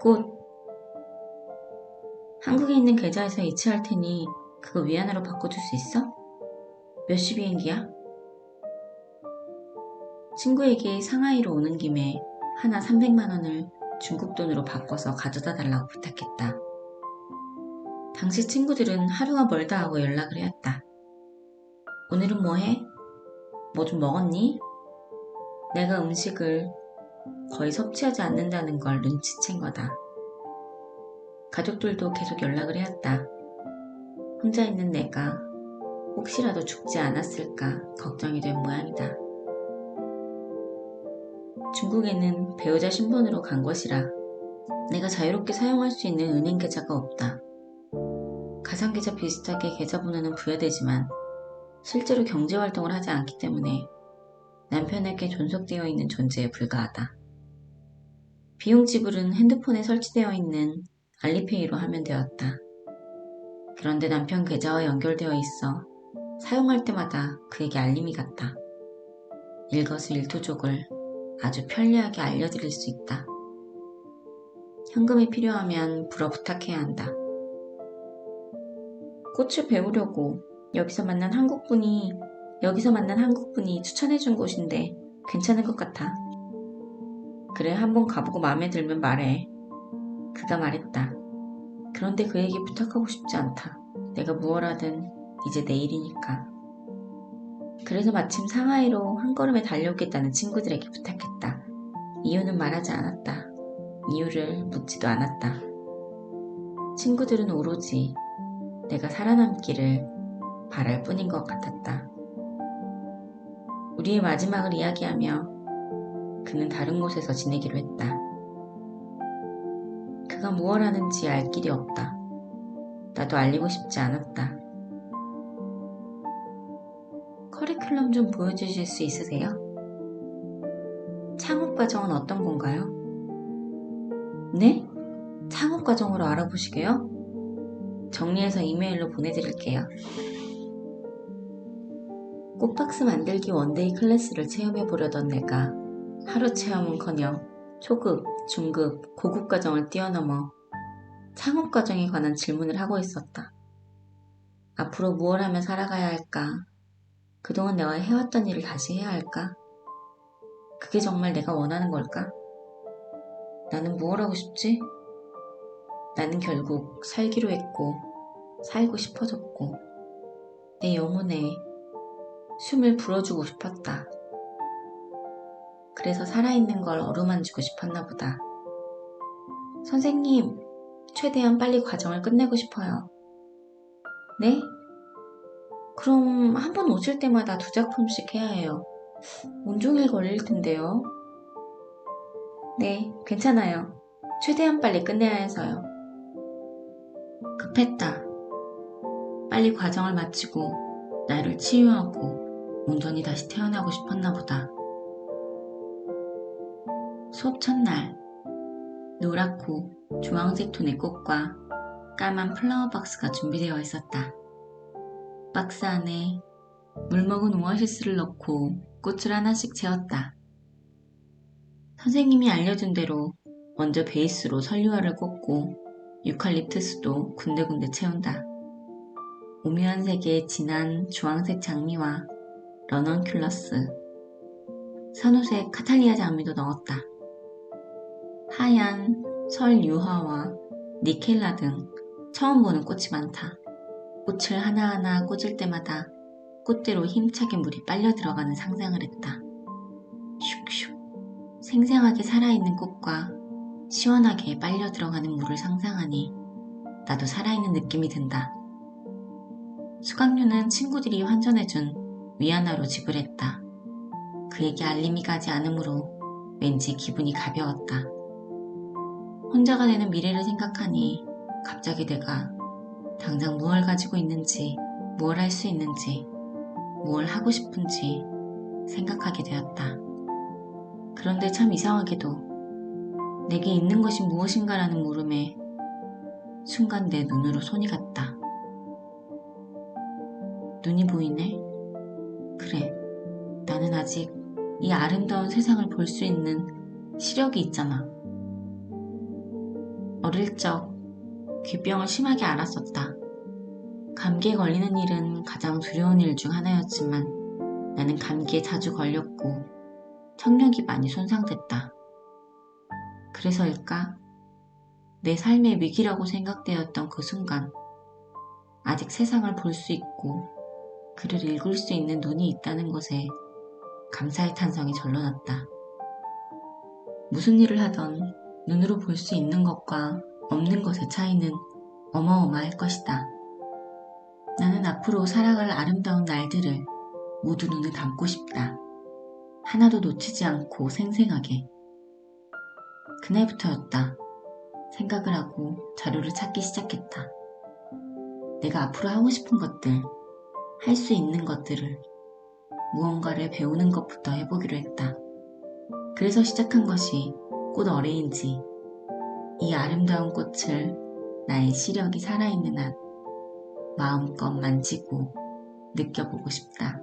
꽃. 한국에 있는 계좌에서 이체할 테니 그거 위안으로 바꿔줄 수 있어? 몇 시 비행기야? 친구에게 상하이로 오는 김에 하나 300만 원을 중국 돈으로 바꿔서 가져다 달라고 부탁했다. 당시 친구들은 하루가 멀다 하고 연락을 해왔다. 오늘은 뭐 해? 뭐 좀 먹었니? 내가 음식을 거의 섭취하지 않는다는 걸 눈치챈 거다. 가족들도 계속 연락을 해왔다. 혼자 있는 내가 혹시라도 죽지 않았을까 걱정이 된 모양이다. 중국에는 배우자 신분으로 간 것이라 내가 자유롭게 사용할 수 있는 은행 계좌가 없다. 가상계좌 비슷하게 계좌번호는 부여되지만 실제로 경제활동을 하지 않기 때문에 남편에게 존속되어 있는 존재에 불과하다. 비용 지불은 핸드폰에 설치되어 있는 알리페이로 하면 되었다. 그런데 남편 계좌와 연결되어 있어 사용할 때마다 그에게 알림이 갔다. 일거수일투족을 아주 편리하게 알려드릴 수 있다. 현금이 필요하면 불어 부탁해야 한다. 꽃을 배우려고 여기서 만난 한국분이 여기서 만난 한국분이 추천해준 곳인데 괜찮은 것 같아. 그래 한번 가보고 마음에 들면 말해. 그가 말했다. 그런데 그에게 부탁하고 싶지 않다. 내가 무엇하든 이제 내일이니까. 그래서 마침 상하이로 한 걸음에 달려오겠다는 친구들에게 부탁했다. 이유는 말하지 않았다. 이유를 묻지도 않았다. 친구들은 오로지 내가 살아남기를 바랄 뿐인 것 같았다. 우리의 마지막을 이야기하며 그는 다른 곳에서 지내기로 했다. 그가 무엇 하는지 알 길이 없다. 나도 알리고 싶지 않았다. 커리큘럼 좀 보여주실 수 있으세요? 창업 과정은 어떤 건가요? 네? 창업 과정으로 알아보시게요? 정리해서 이메일로 보내드릴게요. 꽃박스 만들기 원데이 클래스를 체험해 보려던 내가 하루 체험은커녕 초급, 중급, 고급 과정을 뛰어넘어 창업 과정에 관한 질문을 하고 있었다. 앞으로 무엇 하며 살아가야 할까? 그동안 내가 해왔던 일을 다시 해야 할까? 그게 정말 내가 원하는 걸까? 나는 무엇 하고 싶지? 나는 결국 살기로 했고, 살고 싶어졌고, 내 영혼에 숨을 불어주고 싶었다. 그래서 살아있는 걸 어루만지고 싶었나 보다. 선생님, 최대한 빨리 과정을 끝내고 싶어요. 네? 그럼 한 번 오실 때마다 두 작품씩 해야 해요. 온종일 걸릴 텐데요. 네, 괜찮아요. 최대한 빨리 끝내야 해서요. 급했다. 빨리 과정을 마치고 나를 치유하고 온전히 다시 태어나고 싶었나 보다. 수업 첫날 노랗고 주황색 톤의 꽃과 까만 플라워 박스가 준비되어 있었다. 박스 안에 물 먹은 오아시스를 넣고 꽃을 하나씩 채웠다. 선생님이 알려준 대로 먼저 베이스로 설유화를 꽂고 유칼립투스도 군데군데 채운다. 오묘한 색의 진한 주황색 장미와 런언큘러스, 산호색 카탈리아 장미도 넣었다. 하얀 설유화와 니켈라 등 처음 보는 꽃이 많다. 꽃을 하나하나 꽂을 때마다 꽃대로 힘차게 물이 빨려 들어가는 상상을 했다. 슉슉 생생하게 살아있는 꽃과 시원하게 빨려 들어가는 물을 상상하니 나도 살아있는 느낌이 든다. 수강료는 친구들이 환전해준 위안화로 지불했다. 그에게 알림이 가지 않으므로 왠지 기분이 가벼웠다. 혼자가 되는 미래를 생각하니 갑자기 내가 당장 무얼 가지고 있는지, 무얼 할수 있는지, 무얼 하고 싶은지 생각하게 되었다. 그런데 참 이상하게도 내게 있는 것이 무엇인가라는 물음에 순간 내 눈으로 손이 갔다. 눈이 보이네? 그래, 나는 아직 이 아름다운 세상을 볼 수 있는 시력이 있잖아. 어릴 적 귀병을 심하게 앓았었다. 감기에 걸리는 일은 가장 두려운 일 중 하나였지만 나는 감기에 자주 걸렸고 청력이 많이 손상됐다. 그래서일까? 내 삶의 위기라고 생각되었던 그 순간 아직 세상을 볼 수 있고 글을 읽을 수 있는 눈이 있다는 것에 감사의 탄성이 절로 났다. 무슨 일을 하던 눈으로 볼 수 있는 것과 없는 것의 차이는 어마어마할 것이다. 나는 앞으로 살아갈 아름다운 날들을 모두 눈에 담고 싶다. 하나도 놓치지 않고 생생하게. 그날부터였다. 생각을 하고 자료를 찾기 시작했다. 내가 앞으로 하고 싶은 것들, 할 수 있는 것들을 무언가를 배우는 것부터 해보기로 했다. 그래서 시작한 것이 꽃 어레인지. 이 아름다운 꽃을 나의 시력이 살아있는 한 마음껏 만지고 느껴보고 싶다.